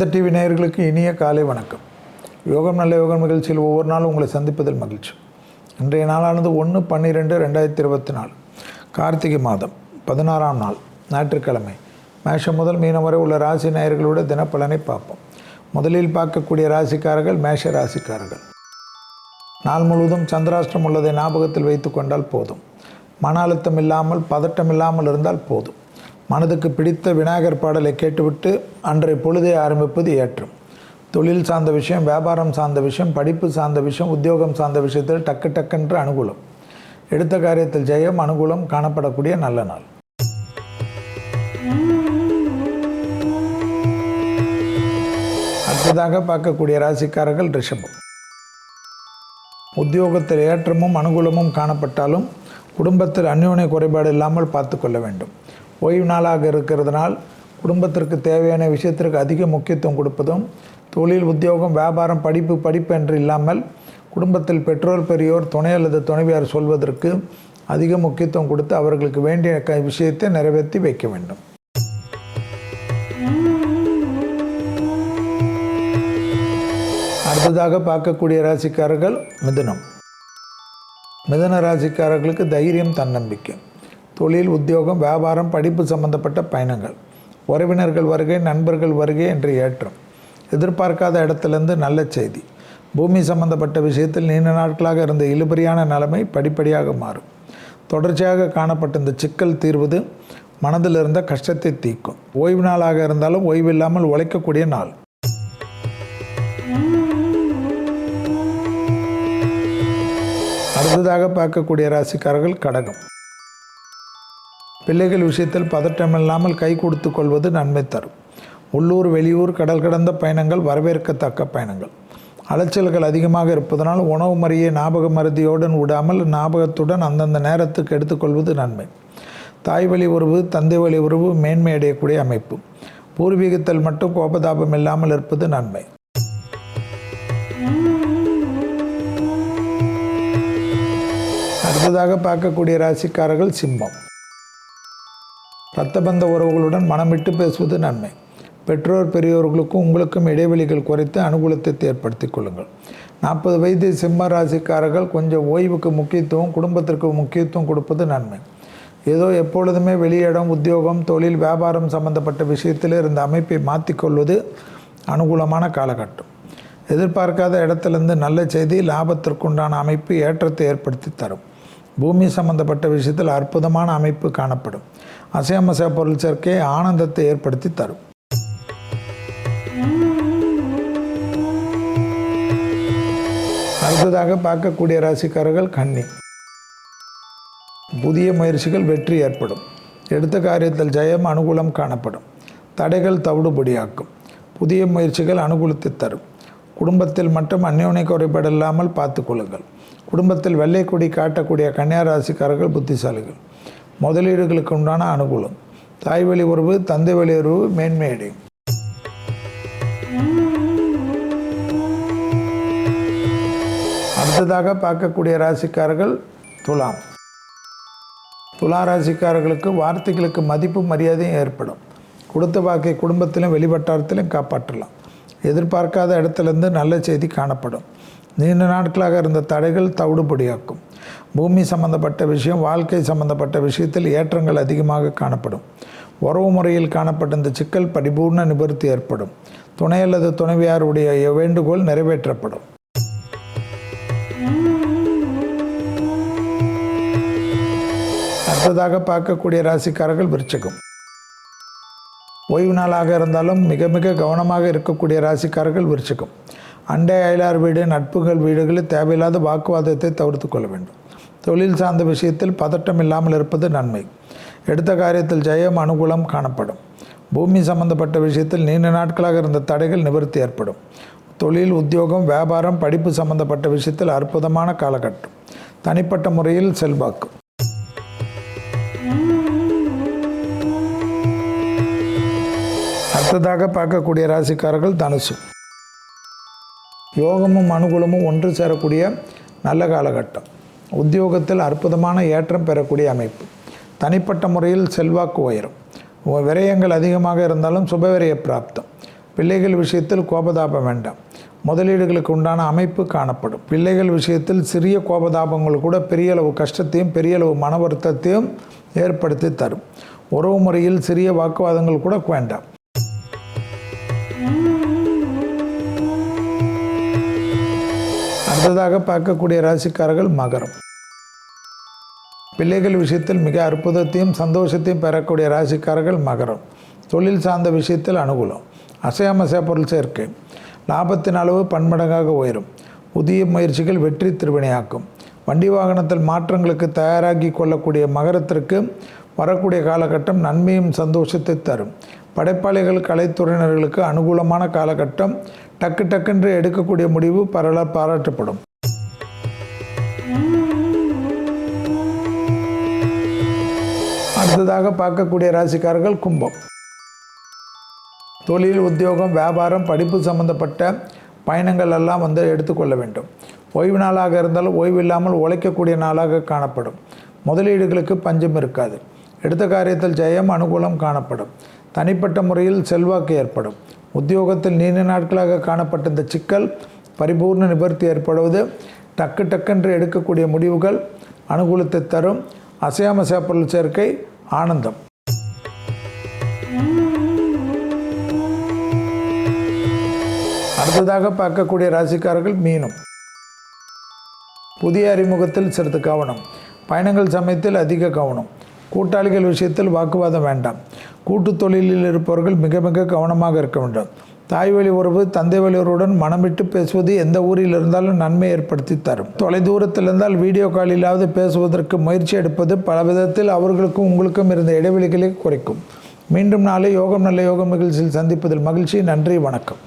வேத டிவி நேயர்களுக்கு இனிய காலை வணக்கம். யோகம் நல்ல யோகம் நிகழ்ச்சியில் ஒவ்வொரு நாளும் உங்களை சந்திப்பதில் மகிழ்ச்சி. இன்றைய நாளானது ஒன்று பன்னிரெண்டு ரெண்டாயிரத்தி இருபத்தி நாலு. கார்த்திகை மாதம் பதினாறாம் நாள் ஞாயிற்றுக்கிழமை. மேஷம் முதல் மீனம் வரை உள்ள ராசி நேயர்களோட தினப்பலனை பார்ப்போம். முதலில் பார்க்கக்கூடிய ராசிக்காரர்கள் மேஷ ராசிக்காரர்கள். நாள் முழுவதும் சந்திராஷ்டிரம் உள்ளதை ஞாபகத்தில் வைத்து கொண்டால் போதும். மன அழுத்தம் இல்லாமல் பதட்டம் இல்லாமல் இருந்தால் போதும். மனதுக்கு பிடித்த விநாயகர் பாடலை கேட்டுவிட்டு அன்றைய பொழுதை ஆரம்பிப்பது ஏற்றம். தொழில் சார்ந்த விஷயம் வியாபாரம் சார்ந்த விஷயம் படிப்பு சார்ந்த விஷயம் உத்தியோகம் சார்ந்த விஷயத்தில் டக்கு டக்குன்ற அனுகூலம். எடுத்த காரியத்தில் ஜெயம் அனுகூலம் காணப்படக்கூடிய நல்ல நாள். அடுத்ததாக பார்க்கக்கூடிய ராசிக்காரர்கள் ரிஷபம். உத்தியோகத்தில் ஏற்றமும் அனுகூலமும் காணப்பட்டாலும் குடும்பத்தில் அந்யோன்ய குறைபாடு இல்லாமல் பார்த்து கொள்ள வேண்டும். ஓய்வு நாளாக இருக்கிறதுனால் குடும்பத்திற்கு தேவையான விஷயத்திற்கு அதிக முக்கியத்துவம் கொடுப்பதும் தொழில் உத்தியோகம் வியாபாரம் படிப்பு படிப்பு என்று இல்லாமல் குடும்பத்தில் பெற்றோர் பெரியோர் துணை அல்லது துணைவியார் சொல்வதற்கு அதிக முக்கியத்துவம் கொடுத்து அவர்களுக்கு வேண்டிய க விஷயத்தை நிறைவேற்றி வைக்க வேண்டும். அடுத்ததாக பார்க்கக்கூடிய ராசிக்காரர்கள் மிதுனம். மிதன ராசிக்காரர்களுக்கு தைரியம் தன்னம்பிக்கை. தொழில் உத்தியோகம் வியாபாரம் படிப்பு சம்பந்தப்பட்ட பயணங்கள். உறவினர்கள் வருகை நண்பர்கள் வருகை என்று ஏற்றம். எதிர்பார்க்காத இடத்துலேருந்து நல்ல செய்தி. பூமி சம்பந்தப்பட்ட விஷயத்தில் நீண்ட நாட்களாக இருந்த இழுபறியான நிலைமை படிப்படியாக மாறும். தொடர்ச்சியாக காணப்பட்ட இந்த சிக்கல் தீர்வது மனதில் இருந்த கஷ்டத்தை தீக்கும் ஓய்வு நாளாக இருந்தாலும் ஓய்வு இல்லாமல் உழைக்கக்கூடிய நாள். அடுத்ததாக பார்க்கக்கூடிய ராசிக்காரர்கள் கடகம். பிள்ளைகள் விஷயத்தில் பதட்டமில்லாமல் கை கொடுத்து கொள்வது நன்மை தரும். உள்ளூர் வெளியூர் கடல் கடந்த பயணங்கள் வரவேற்கத்தக்க பயணங்கள். அலைச்சல்கள் அதிகமாக இருப்பதனால் உணவு முறையை ஞாபக மருதியோடன் விடாமல் ஞாபகத்துடன் அந்தந்த நேரத்துக்கு எடுத்துக்கொள்வது நன்மை. தாய் வழி உறவு தந்தை வழி உறவு மேன்மை அடையக்கூடிய அமைப்பு. பூர்வீகத்தில் மட்டும் கோபதாபம் இல்லாமல் இருப்பது நன்மை. அடுத்ததாக பார்க்கக்கூடிய ராசிக்காரர்கள் சிம்மம். இரத்தபந்த உறவுகளுடன் மனமிட்டு பேசுவது நன்மை. பெற்றோர் பெரியோர்களுக்கும் உங்களுக்கும் இடைவெளிகள் குறைத்து அனுகூலத்தை ஏற்படுத்தி கொள்ளுங்கள். நாற்பது வயது சிம்ம ராசிக்காரர்கள் கொஞ்சம் ஓய்வுக்கு முக்கியத்துவம் குடும்பத்திற்கு முக்கியத்துவம் கொடுப்பது நன்மை. ஏதோ எப்பொழுதுமே வெளியிடம் உத்தியோகம் தொழில் வியாபாரம் சம்பந்தப்பட்ட விஷயத்தில் இருந்த அமைப்பை மாற்றிக்கொள்வது அனுகூலமான காலகட்டம். எதிர்பார்க்காத இடத்திலிருந்து நல்ல செய்தி லாபத்திற்குண்டான அமைப்பு ஏற்றத்தை ஏற்படுத்தி தரும். பூமி சம்பந்தப்பட்ட விஷயத்தில் அற்புதமான அமைப்பு காணப்படும். அசையமசை பொருள் சேர்க்கை ஆனந்தத்தை ஏற்படுத்தி தரும். அடுத்ததாக பார்க்கக்கூடிய ராசிக்காரர்கள் கன்னி. புதிய முயற்சிகள் வெற்றி ஏற்படும். எடுத்த காரியத்தில் ஜெயம் அனுகூலம் காணப்படும். தடைகள் தவிடுபடியாக்கும். புதிய முயற்சிகள் அனுகூலத்தை தரும். குடும்பத்தில் மட்டும் அந்யோன்ய குறைபாடு இல்லாமல் பார்த்து கொள்ளுங்கள். குடும்பத்தில் வெள்ளை கொடி காட்டக்கூடிய கன்னியா ராசிக்காரர்கள் புத்திசாலிகள். முதலீடுகளுக்கு உண்டான அனுகூலம். தாய் வழி உறவு தந்தை வழி உறவு மேன்மையடையும் அடுத்ததாக பார்க்கக்கூடிய ராசிக்காரர்கள் துலாம். துலா ராசிக்காரர்களுக்கு வார்த்தைகளுக்கு மதிப்பு மரியாதையும் ஏற்படும். கொடுத்த வாக்கை குடும்பத்திலும் வெளிவட்டாரத்திலும் காப்பாற்றலாம். எதிர்பார்க்காத இடத்துலேருந்து நல்ல செய்தி காணப்படும். நீண்ட நாட்களாக இருந்த தடைகள் தவிடுபடியாக்கும். பூமி சம்பந்தப்பட்ட விஷயம் வாழ்க்கை சம்பந்தப்பட்ட விஷயத்தில் ஏற்றங்கள் அதிகமாக காணப்படும். உறவு முறையில் காணப்பட்ட இந்த சிக்கல் பரிபூர்ண நிவர்த்தி ஏற்படும். துணை அல்லது துணைவியாருடைய வேண்டுகோள் நிறைவேற்றப்படும். அடுத்ததாக பார்க்கக்கூடிய ராசிக்காரர்கள் விருச்சகம். ஓய்வு நாளாக இருந்தாலும் மிக மிக கவனமாக இருக்கக்கூடிய ராசிக்காரர்கள் விருச்சிக்கும் அண்டை அயலார் வீடு நட்புகள் வீடுகளில் தேவையில்லாத வாக்குவாதத்தை தவிர்த்து கொள்ள வேண்டும். தொழில் சார்ந்த விஷயத்தில் பதட்டம் இல்லாமல் இருப்பது நன்மை. எடுத்த காரியத்தில் ஜெயம் அனுகூலம் காணப்படும். பூமி சம்பந்தப்பட்ட விஷயத்தில் நீண்ட நாட்களாக இருந்த தடைகள் நிவர்த்தி ஏற்படும். தொழில் உத்தியோகம் வியாபாரம் படிப்பு சம்பந்தப்பட்ட விஷயத்தில் அற்புதமான காலகட்டம். தனிப்பட்ட முறையில் செல்வாக்கு. அடுத்ததாக பார்க்கக்கூடிய ராசிக்காரர்கள் தனுசு. யோகமும் அனுகூலமும் ஒன்று சேரக்கூடிய நல்ல காலகட்டம். உத்தியோகத்தில் அற்புதமான ஏற்றம் பெறக்கூடிய அமைப்பு. தனிப்பட்ட முறையில் செல்வாக்கு உயரும். விரயங்கள் அதிகமாக இருந்தாலும் சுபவிரய பிராப்தம். பிள்ளைகள் விஷயத்தில் கோபதாபம் வேண்டாம். முதலீடுகளுக்கு உண்டான அமைப்பு காணப்படும். பிள்ளைகள் விஷயத்தில் சிறிய கோபதாபங்கள் கூட பெரிய அளவு கஷ்டத்தையும் பெரிய அளவு மன வருத்தத்தையும் ஏற்படுத்தி தரும். உறவு முறையில் சிறிய வாக்குவாதங்கள் கூட வேண்டாம். அடுத்ததாக பார்க்கக்கூடிய ராசிக்காரர்கள் மகரம். பிள்ளைகள் விஷயத்தில் மிக அற்புதத்தையும் சந்தோஷத்தையும் பெறக்கூடிய ராசிக்காரர்கள் மகரம். தொழில் சார்ந்த விஷயத்தில் அனுகூலம். அசையாமசைய பொருள் சேர்க்கை. லாபத்தின் அளவு பன்மடங்காக உயரும். புதிய முயற்சிகள் வெற்றி திருவினையாக்கும். வண்டி வாகனத்தில் மாற்றங்களுக்கு தயாராகி கொள்ளக்கூடிய மகரத்திற்கு வரக்கூடிய காலகட்டம் நன்மையும் சந்தோஷத்தை தரும். படைப்பாளிகள் கலைத்துறையினர்களுக்கு அனுகூலமான காலகட்டம் டக்கு டக்குன்று எடுக்கக்கூடிய முடிவு பரல பாராட்டப்படும். அடுத்ததாக பார்க்கக்கூடிய ராசிக்காரர்கள் கும்பம். தொழில் உத்தியோகம் வியாபாரம் படிப்பு சம்பந்தப்பட்ட பயணங்கள் எல்லாம் வந்து எடுத்துக்கொள்ள வேண்டும். ஓய்வு நாளாக இருந்தாலும் ஓய்வு இல்லாமல் உழைக்கக்கூடிய நாளாக காணப்படும். முதலீடுகளுக்கு பஞ்சம் இருக்காது. எடுத்த காரியத்தில் ஜெயம் அனுகூலம் காணப்படும். தனிப்பட்ட முறையில் செல்வாக்கு ஏற்படும். உத்தியோகத்தில் நீண்ட நாட்களாக காணப்பட்ட இந்த சிக்கல் பரிபூர்ண நிவர்த்தி ஏற்படுவது டக்கு டக்கென்று எடுக்கக்கூடிய முடிவுகள் அனுகூலத்தை தரும் அசையாம பொருள் சேர்க்கை ஆனந்தம். அடுத்ததாக பார்க்கக்கூடிய ராசிக்காரர்கள் மீனும். புதிய அறிமுகத்தில் சிறிது கவனம். பயணங்கள் சமயத்தில் அதிக கவனம். கூட்டாளிகள் விஷயத்தில் வாக்குவாதம் வேண்டாம். கூட்டு தொழிலில் இருப்பவர்கள் மிக மிக கவனமாக இருக்க வேண்டும். தாய் வழி உறவு தந்தை வழி உறவுடன் பேசுவது எந்த ஊரில் இருந்தாலும் நன்மை ஏற்படுத்தி தரும். தொலைதூரத்தில் இருந்தால் வீடியோ காலிலாவது பேசுவதற்கு முயற்சி எடுப்பது பல விதத்தில் அவர்களுக்கும் உங்களுக்கும் இருந்த இடைவெளிகளை குறைக்கும். மீண்டும் நாளை யோகம் நல்ல யோகம் நிகழ்ச்சியில் சந்திப்பதில் மகிழ்ச்சி. நன்றி வணக்கம்.